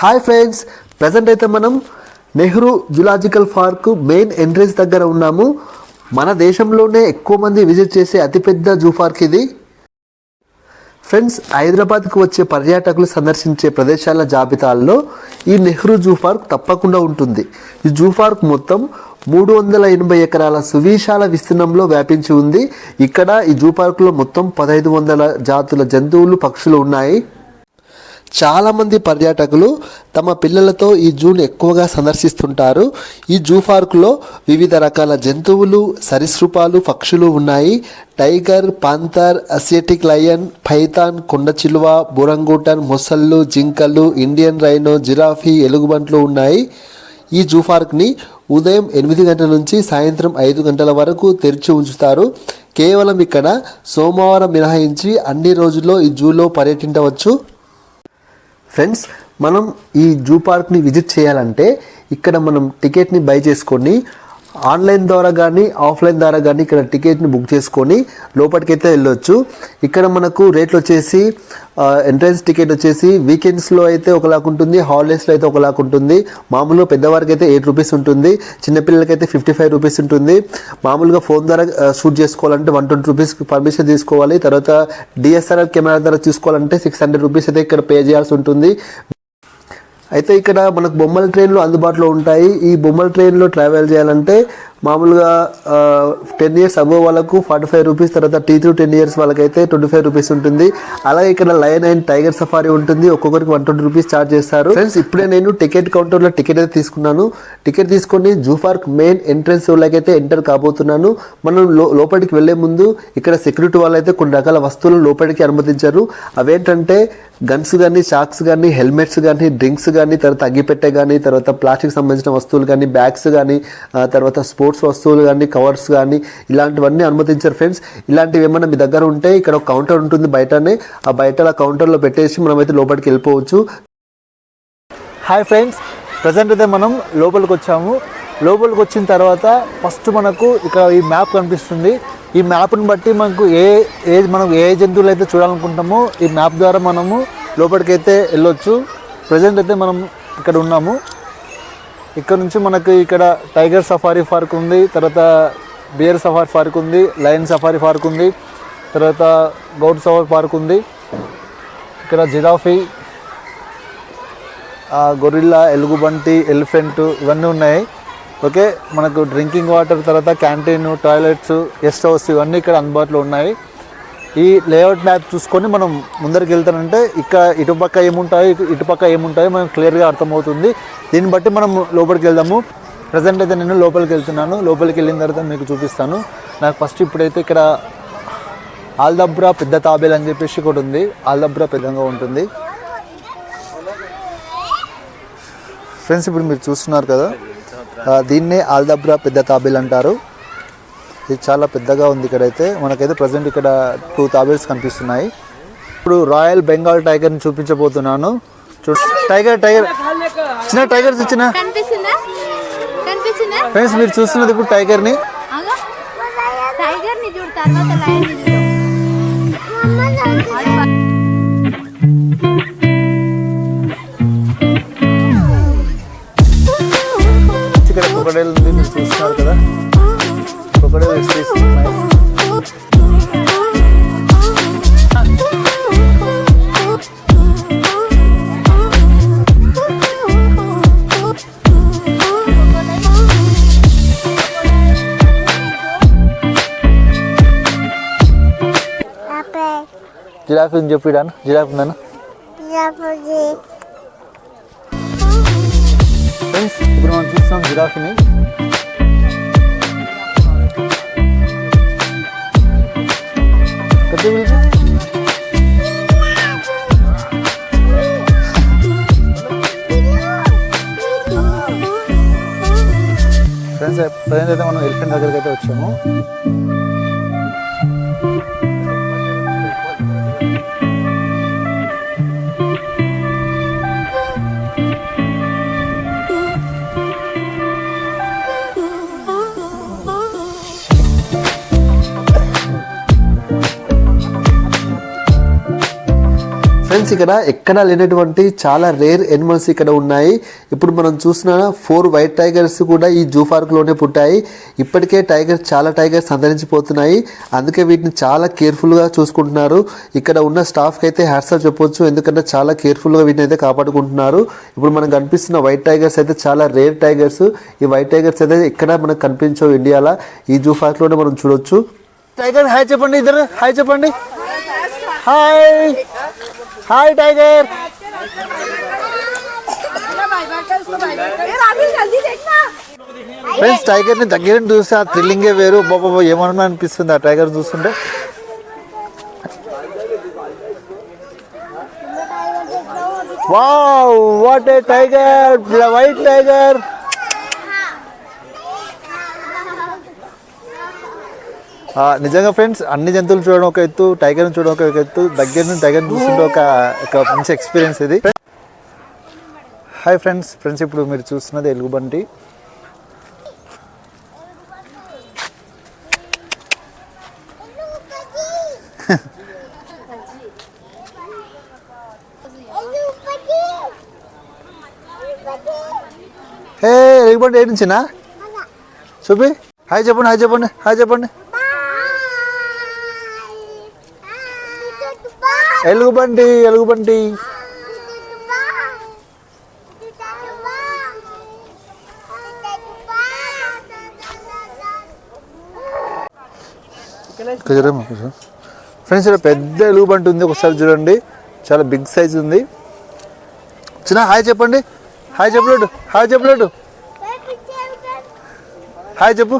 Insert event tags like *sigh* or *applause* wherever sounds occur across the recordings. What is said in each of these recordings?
Hi friends present అయితే మనం Nehru zoological park main entrance దగ్గర ఉన్నాము. మన దేశంలోనే ఎక్కువ మంది విజిట్ చేసే అతిపెద్ద జూ పార్క్ ఇది. ఫ్రెండ్స్ హైదరాబాద్కు వచ్చే పర్యాటకులు సందర్శించే ప్రదేశాల జాబితాల్లో ఈ నెహ్రూ జూ పార్క్ తప్పకుండా ఉంటుంది. ఈ జూ పార్క్ మొత్తం మూడు వందల ఎనభై ఎకరాల సువిశాల విస్తీర్ణంలో వ్యాపించి ఉంది. ఇక్కడ ఈ జూ పార్కులో మొత్తం పదహైదు వందల జాతుల జంతువులు పక్షులు ఉన్నాయి. చాలామంది పర్యాటకులు తమ పిల్లలతో ఈ జూను ఎక్కువగా సందర్శిస్తుంటారు. ఈ జూ పార్కులో వివిధ రకాల జంతువులు సరీసృపాలు పక్షులు ఉన్నాయి. Tiger panther Asiatic lion python కొండ చిలువ బురంగూటన్ మొసళ్ళు జింకలు ఇండియన్ రైనో జిరాఫీ ఎలుగుబంట్లు ఉన్నాయి. ఈ జూ పార్క్ని ఉదయం ఎనిమిది గంటల నుంచి సాయంత్రం ఐదు గంటల వరకు తెరిచి ఉంచుతారు. కేవలం ఇక్కడ సోమవారం మినహాయించి అన్ని రోజుల్లో ఈ జూలో పర్యటించవచ్చు. ఫ్రెండ్స్ మనం ఈ జూ పార్క్ని విజిట్ చేయాలంటే ఇక్కడ మనం టికెట్ని బై చేసుకొని ఆన్లైన్ ద్వారా కానీ ఆఫ్లైన్ ద్వారా కానీ ఇక్కడ టికెట్ని బుక్ చేసుకొని లోపలికైతే వెళ్ళొచ్చు. ఇక్కడ మనకు రేట్లు వచ్చేసి ఎంట్రన్స్ టికెట్ వచ్చేసి వీకెండ్స్లో అయితే ఒకలాగా ఉంటుంది హాలిడేస్లో అయితే ఒకలాగా ఉంటుంది. మామూలుగా పెద్దవారికి అయితే ఎయిట్ రూపీస్ ఉంటుంది చిన్నపిల్లలకైతే ఫిఫ్టీ ఫైవ్ రూపీస్ ఉంటుంది. మామూలుగా ఫోన్ ద్వారా షూట్ చేసుకోవాలంటే వన్ ట్వంటీ రూపీస్ పర్మిషన్ తీసుకోవాలి. తర్వాత డిఎస్ఆర్ఆర్ కెమెరా ద్వారా తీసుకోవాలంటే సిక్స్ హండ్రెడ్ రూపీస్ అయితే ఇక్కడ పే చేయాల్సి ఉంటుంది. అయితే ఇక్కడ మనకు బొమ్మల ట్రైన్లు అందుబాటులో ఉంటాయి. ఈ బొమ్మల ట్రైన్లో ట్రావెల్ చేయాలంటే మామూలుగా టెన్ ఇయర్స్ అబోవ్ వాళ్ళకు ఫార్టీ ఫైవ్ రూపీస్ తర్వాత టీ త్రూ టెన్ ఇయర్స్ వాళ్ళకైతే ట్వంటీ ఫైవ్ రూపీస్ ఉంటుంది. అలాగే ఇక్కడ లయన్ అండ్ టైగర్ సఫారీ ఉంటుంది. ఒక్కొక్కరికి వన్ ట్వంటీ రూపీస్ ఛార్జ్ చేస్తారు. ఫ్రెండ్స్ ఇప్పుడే నేను టికెట్ కౌంటర్లో టికెట్ అయితే తీసుకున్నాను. టికెట్ తీసుకొని జూ పార్క్ మెయిన్ ఎంట్రన్స్ అయితే ఎంటర్ కాబోతున్నాను. మనం లోపలికి వెళ్ళే ముందు ఇక్కడ సెక్యూరిటీ వాళ్ళు అయితే కొన్ని రకాల వస్తువులు లోపలికి అనుమతించారు. అవేంటంటే గన్స్ కానీ షాక్స్ కానీ హెల్మెట్స్ కానీ డ్రింక్స్ కానీ తర్వాత అగ్గిపెట్టె కానీ తర్వాత ప్లాస్టిక్ సంబంధించిన వస్తువులు కానీ బ్యాగ్స్ కానీ తర్వాత స్పోర్ట్స్ స్పోర్ట్స్ వస్తువులు కానీ కవర్స్ కానీ ఇలాంటివన్నీ అనుమతించారు ఫ్రెండ్స్. ఇలాంటివి ఏమైనా మీ దగ్గర ఉంటే ఇక్కడ ఒక కౌంటర్ ఉంటుంది బయటనే. ఆ బయట ఆ కౌంటర్లో పెట్టేసి మనమైతే లోపలికి వెళ్ళిపోవచ్చు. హాయ్ ఫ్రెండ్స్ ప్రజెంట్ అయితే మనం లోపలికి వచ్చాము. లోపలికి వచ్చిన తర్వాత ఫస్ట్ మనకు ఇక్కడ ఈ మ్యాప్ కనిపిస్తుంది. ఈ మ్యాప్ని బట్టి మనకు ఏ ఏ మనం ఏ జంతువులు అయితే చూడాలనుకుంటామో ఈ మ్యాప్ ద్వారా మనము లోపలికి అయితే వెళ్ళొచ్చు. ప్రజెంట్ అయితే మనం ఇక్కడ ఉన్నాము. ఇక్కడ నుంచి మనకి ఇక్కడ టైగర్ సఫారీ పార్క్ ఉంది తర్వాత బియర్ సఫారీ పార్క్ ఉంది లయన్ సఫారీ పార్క్ ఉంది తర్వాత గౌడ్ సఫారీ పార్క్ ఉంది. ఇక్కడ జిరాఫీ గొరిల్లా ఎలుగుబంటి ఎలిఫెంట్ ఇవన్నీ ఉన్నాయి. ఓకే మనకు డ్రింకింగ్ వాటర్ తర్వాత క్యాంటీన్ టాయిలెట్స్ గెస్ట్ హౌస్ ఇవన్నీ ఇక్కడ అందుబాటులో ఉన్నాయి. ఈ లేఅవుట్ మ్యాప్ చూసుకొని మనం ముందరికి వెళ్తానంటే ఇక్కడ ఇటుపక్క ఏముంటాయి ఇటుపక్క ఏముంటాయో మనం క్లియర్గా అర్థమవుతుంది. దీన్ని బట్టి మనం లోపలికి వెళ్దాము. ప్రజెంట్ అయితే నేను లోపలికి వెళ్తున్నాను. లోపలికి వెళ్ళిన తర్వాత మీకు చూపిస్తాను. నాకు ఫస్ట్ ఇప్పుడైతే ఇక్కడ ఆల్దబ్రా పెద్ద తాబేల్ అని చెప్పేసి ఒకటి ఉంది. ఆల్దబ్రా పెద్దగా ఉంటుంది. ఫ్రెండ్స్ ఇప్పుడు మీరు చూస్తున్నారు కదా. దీన్నే ఆల్దబ్రా పెద్ద తాబేల్ అంటారు. ఇది చాలా పెద్దగా ఉంది ఇక్కడైతే. మనకైతే ప్రజెంట్ ఇక్కడ టూ తాబేల్స్ కనిపిస్తున్నాయి. ఇప్పుడు రాయల్ బెంగాల్ టైగర్ని చూపించబోతున్నాను. చూడు టైగర్ టైగర్ చిన్న టైగర్స్ ఇచ్చిన ఫ్రెండ్స్ మీరు చూస్తున్నది ఇప్పుడు టైగర్ని టైగర్ని ని ఇక్కడ ఉంది మీరు చూస్తున్నారు కదా. క్రొకడైల్ ఎక్స్ప్రెస్ జిరాఫీ అని చెప్పిడాను జిరాఫీ ఉందన్న ఫ్రెండ్స్ ఇప్పుడు మనం చూస్తున్నాం జిరాఫీని గట్టిగా పిలిచు. ఫ్రెండ్స్ ప్రజెంట్ అయితే మనం ఎలిఫెంట్ దగ్గరికి అయితే వచ్చాము ఫ్రెండ్స్ ఇక్కడ ఎక్కడా లేనటువంటి చాలా రేర్ ఎనిమల్స్ ఇక్కడ ఉన్నాయి. ఇప్పుడు మనం చూసిన ఫోర్ వైట్ టైగర్స్ కూడా ఈ జూ పార్క్లోనే పుట్టాయి. ఇప్పటికే టైగర్స్ చాలా టైగర్స్ అంతరించిపోతున్నాయి అందుకే వీటిని చాలా కేర్ఫుల్గా చూసుకుంటున్నారు. ఇక్కడ ఉన్న స్టాఫ్కి అయితే హ్యాట్సాప్ చెప్పొచ్చు. ఎందుకంటే చాలా కేర్ఫుల్గా వీటిని అయితే కాపాడుకుంటున్నారు. ఇప్పుడు మనకు కనిపిస్తున్న వైట్ టైగర్స్ అయితే చాలా రేర్ టైగర్స్ ఈ వైట్ టైగర్స్ అయితే ఎక్కడ మనకు కనిపించవు ఇండియాలో. ఈ జూ పార్క్లోనే మనం చూడొచ్చు. టైగర్ హాయ్ చెప్పండి ఇద్దరు. హాయ్ చెప్పండి. హాయ్ హాయ్ టైగర్ ఫ్రెండ్స్ టైగర్ని దగ్గర చూస్తే ఆ థ్రిల్లింగే వేరు. బాబా ఏమన్నా అనిపిస్తుంది ఆ టైగర్ చూస్తుంటే? Wow what a tiger white tiger నిజంగా ఫ్రెండ్స్ అన్ని జంతువులు చూడడం ఒక ఎత్తు టైగర్ని చూడడం ఒక ఎత్తు దగ్గర నుంచి టైగర్ని చూస్తుంటే ఒక ఒక మంచి ఎక్స్పీరియన్స్ ఇది. హాయ్ ఫ్రెండ్స్ ఫ్రెండ్స్ ఇప్పుడు మీరు చూస్తున్నది ఎలుగుబంటి. హే ఎలుగుబంటి ఏంటి చిన్న చూపి. హాయ్ చెప్పండి హాయ్ చెప్పండి హాయ్ చెప్పండి. ఎలుగుబంటి ఎలుగుబంటి. ఫ్రెండ్స్ ఇక్కడ పెద్ద ఎలుగుబంటి ఉంది ఒకసారి చూడండి. చాలా బిగ్ సైజ్ ఉంది. చిన్న హాయ్ చెప్పండి. హాయ్ చెప్పలేడు హాయ్ చెప్పలేడు హాయ్ చెప్పు.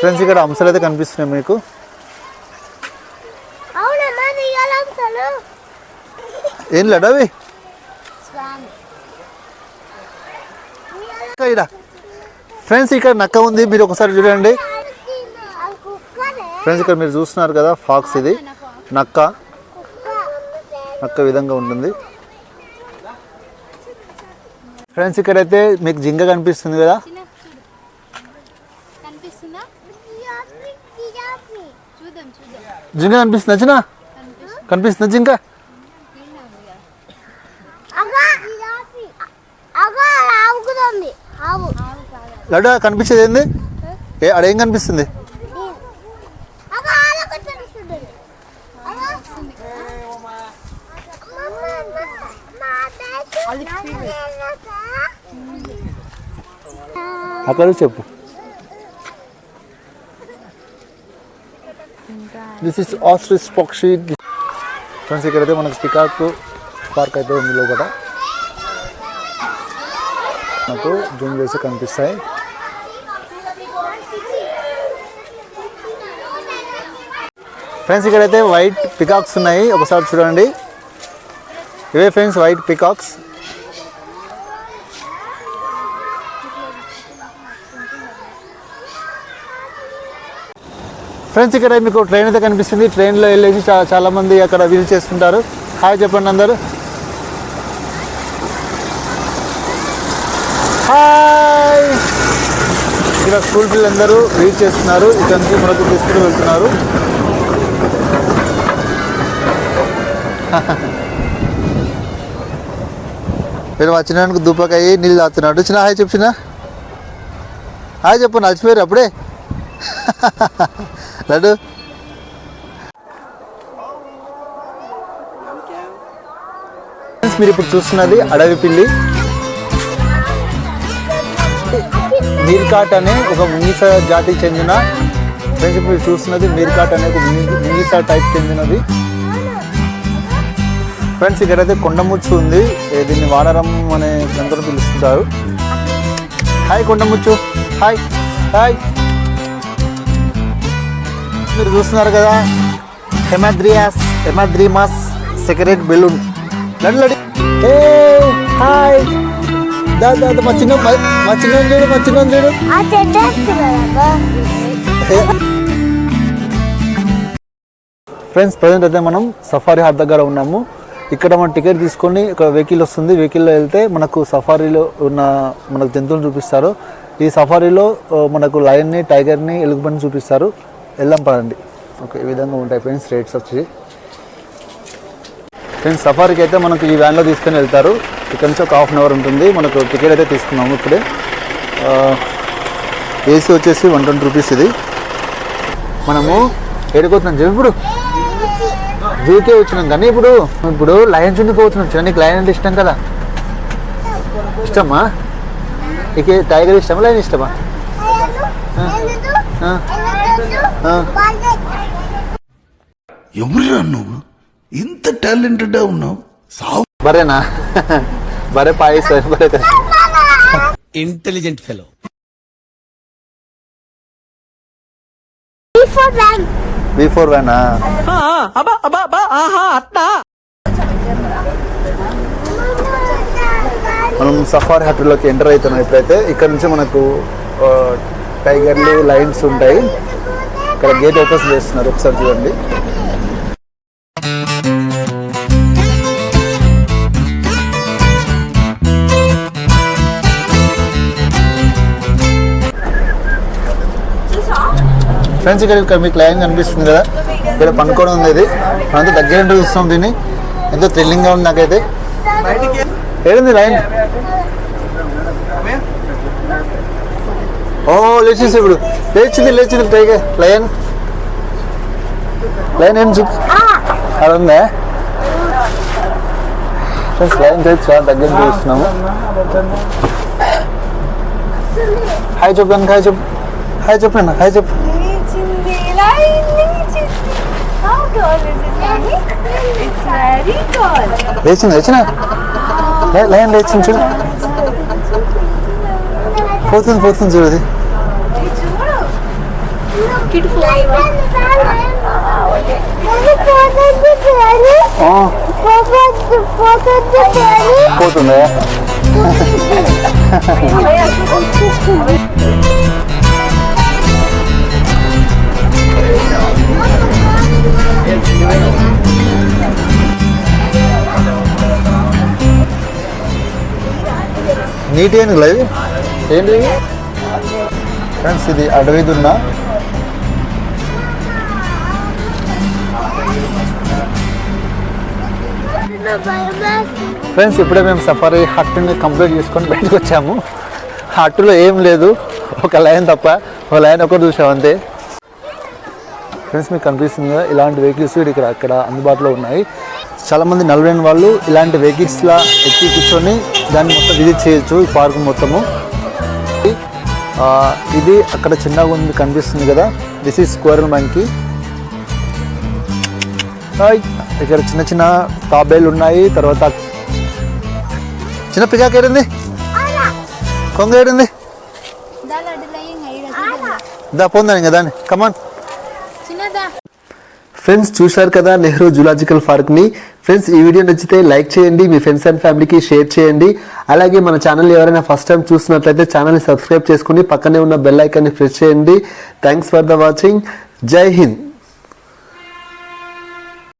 ఫ్రెండ్స్ ఇక్కడ అంశాలు అయితే కనిపిస్తున్నాయి మీకు. అవునమ్మా నీ అంశాలు ఏం లేడు అవి? ఫ్రెండ్స్ ఇక్కడ నక్క ఉంది. మీరు ఒకసారి చూడండి. ఫ్రెండ్స్ ఇక్కడ మీరు చూస్తున్నారు కదా ఫాక్స్ ఇది. నక్క. నక్క విధంగా ఉంటుంది. ఫ్రెండ్స్ ఇక్కడైతే మీకు జింక కనిపిస్తుంది కదా? జింక కనిపిస్తుంది చిన్న? కనిపిస్తుంది. జింక? లడ్డు కనిపించేది ఏంది? ఏ ఏం కనిపిస్తుంది? అక్కడ చెప్పు. దిస్ ఇస్ ఆస్ట్రిస్ పక్షి ఫ్రెండ్స్ ఇక్కడైతే మనకు పికాక్ పార్క్ అయితే ఉంది లోపల. నాకు జూమ్ చేసి కనిపిస్తాయి. ఫ్రెండ్స్ ఇక్కడైతే వైట్ పికాక్స్ ఉన్నాయి. ఒకసారి చూడండి. ఇవే ఫ్రెండ్స్ వైట్ పికాక్స్ ఫ్రెండ్స్ ఇక్కడ మీకు ట్రైన్ అయితే కనిపిస్తుంది. ట్రైన్లో వెళ్ళేసి చాలామంది అక్కడ విజిట్ చేస్తుంటారు. హాయ్ చెప్పండి అందరూ. హాయ్ ఇక్కడ స్కూల్ పిల్లలందరూ విజిట్ చేస్తున్నారు. ఇక్కడ నుంచి మనకు తీసుకుని వెళ్తున్నారు. *laughs* నేను వచ్చినానికి దుబ్బకాయ నీళ్ళు తాగుతున్నాడు. చిన్న హాయ్ చెప్పిన హాయ్ చెప్పు నచ్చిపోయారు అప్పుడే. *laughs* లడ్డు. మీరు ఇప్పుడు చూస్తున్నది అడవి పిల్లి. మీర్కాట్ అనే ఒక ముంగిస జాతికి చెందిన ఫ్రెండ్స్ ఇప్పుడు మీరు చూస్తున్నది మీర్కాట్ అనే ఒక ముంగిస టైప్ చెందినది. ఫ్రెండ్స్ ఇక్కడైతే కొండముచ్చు ఉంది. దీన్ని వానరం అనే అందరూ పిలుస్తుంటారు హాయ్ కొండముచ్చు. హాయ్ హాయ్ మీరు చూస్తున్నారు కదా? హెమాద్రియాస్ హెమాద్రిమాస్ సెక్రెట్ బెలూన్ లడి లడి ఏ హాయ్. దా మా చిన్న మా- చిన్న చూడు మా చిన్న చూడు. ఫ్రెండ్స్ ప్రజెంట్ అయితే మనం సఫారీ హాట్ దగ్గర ఉన్నాము. ఇక్కడ మనం టికెట్ తీసుకొని ఒక వెహికల్ వస్తుంది. వెహికల్లో వెళ్తే మనకు సఫారీలో ఉన్న మనకు జంతువులు చూపిస్తారు. ఈ సఫారీలో మనకు లయన్ని టైగర్ని ఎలుగుబంని చూపిస్తారు. వెళ్దాం పదండి. ఓకే ఈ విధంగా ఉంటాయి ఫ్రెండ్స్ రేట్స్ వచ్చి. ఫ్రెండ్స్ సఫారీకి అయితే మనకు ఈ వ్యాన్లో తీసుకొని వెళ్తారు. ఇక్కడ నుంచి ఒక హాఫ్ అన్ అవర్ ఉంటుంది. మనకు టికెట్ అయితే తీసుకున్నాము ఇప్పుడే. ఏసీ వచ్చేసి వన్ ట్వంటీ రూపీస్ ఇది. మనము ఏడుకోతున్నాం చెప్పు ఇప్పుడు జూకే వచ్చినాం కానీ ఇప్పుడు ఇప్పుడు లయన్ చుండికి పోతున్నాం. చూడండి నీకు లయన్ అంటే ఇష్టం కదా? ఇష్టమా? నీకు టైగర్ ఇష్టమా? లయన్ ఇష్టమా. ఎవరురా నువ్వు? ఇంత టాలెంటెడ్ ఉన్నావు? సావు. బరేనా? బరే పాయస్ బరే. ఇంటెలిజెంట్ ఫెలో వి ఫోర్ వ్యానా మనం సఫారీ హోటల్లోకి ఎంటర్ అవుతున్నాం ఇప్పుడైతే. ఇక్కడ నుంచి మనకు టైగర్లు లైన్స్ ఉంటాయి. ఇక్కడ గేట్ ఓపెన్ చేస్తున్నారు. ఒకసారి చూడండి. ఫ్రెండ్స్ ఇక్కడ ఇక్కడ మీకు లైన్ కనిపిస్తుంది కదా? ఇక్కడ పనుకోవడం ఉంది ఇది. అంతా దగ్గర చూస్తాం దీన్ని. ఎంతో థ్రిల్లింగ్గా ఉంది నాకైతే. ఏడుంది లైన్? లేచేసి ఇప్పుడు లేచింది లేచింది టైగర్ లయన్ లైన్ ఏం చూపి అలా ఉందా ఫ్రెండ్స్ లైన్ తెచ్చి చాలా దగ్గర నుండి చూస్తున్నాము హాయ్ చెప్పాను హాయ్ చెప్పు హాయ్ చెప్పాను హాయ్ చెప్పు It's very tall. లేచింది లేచిన లైన్ లేచింది చూడు పోతుంది పోతుంది చూడు ఆ, పోతుందా? నీట్ ఏంది లైవ్ ఏంటి? ఫ్రెండ్స్ ఇది అడవి దున్న ఫ్రెండ్స్ ఇప్పుడే మేము సఫారీ హట్టుని కంప్లీట్ చేసుకొని బయటకు వచ్చాము. హట్టులో ఏం లేదు ఒక లైన్ తప్ప. ఒక లైన్ ఒకటి చూసాం అంతే. ఫ్రెండ్స్ మీకు కనిపిస్తుంది ఇలాంటి వెహికల్స్ ఇక్కడ అక్కడ అందుబాటులో ఉన్నాయి. చాలామంది నలభైన వాళ్ళు ఇలాంటి వెహికల్స్లా ఎక్కి కూర్చొని దాన్ని మొత్తం విజిట్ చేయొచ్చు ఈ పార్క్ మొత్తము. ఇది అక్కడ చిన్నగా ఉంది కనిపిస్తుంది కదా. దిస్ ఈజ్ స్క్వేరల్ మంకీ ఇక్కడ చిన్న చిన్న తాబేలు ఉన్నాయి. తర్వాత చిన్న పికాక్ ఏడింది? కొంగ ఏడింది? దా పొందాను ఇంకా దాన్ని. కమాన్ చిన్నదా? ఫ్రెండ్స్ చూశారు కదా నెహ్రూ జూలాజికల్ పార్క్ని ఫ్రెండ్స్ ఈ వీడియో నచ్చితే లైక్ చేయండి మీ ఫ్రెండ్స్ అండ్ ఫ్యామిలీకి షేర్ చేయండి. అలాగే మన ఛానల్ ఎవరైనా ఫస్ట్ టైం చూస్తున్నట్లయితే ఛానల్ని సబ్స్క్రైబ్ చేసుకుని పక్కనే ఉన్న బెల్ ఐకాన్ని ప్రెస్ చేయండి. థ్యాంక్స్ ఫర్ ద వాచింగ్ జై హింద్.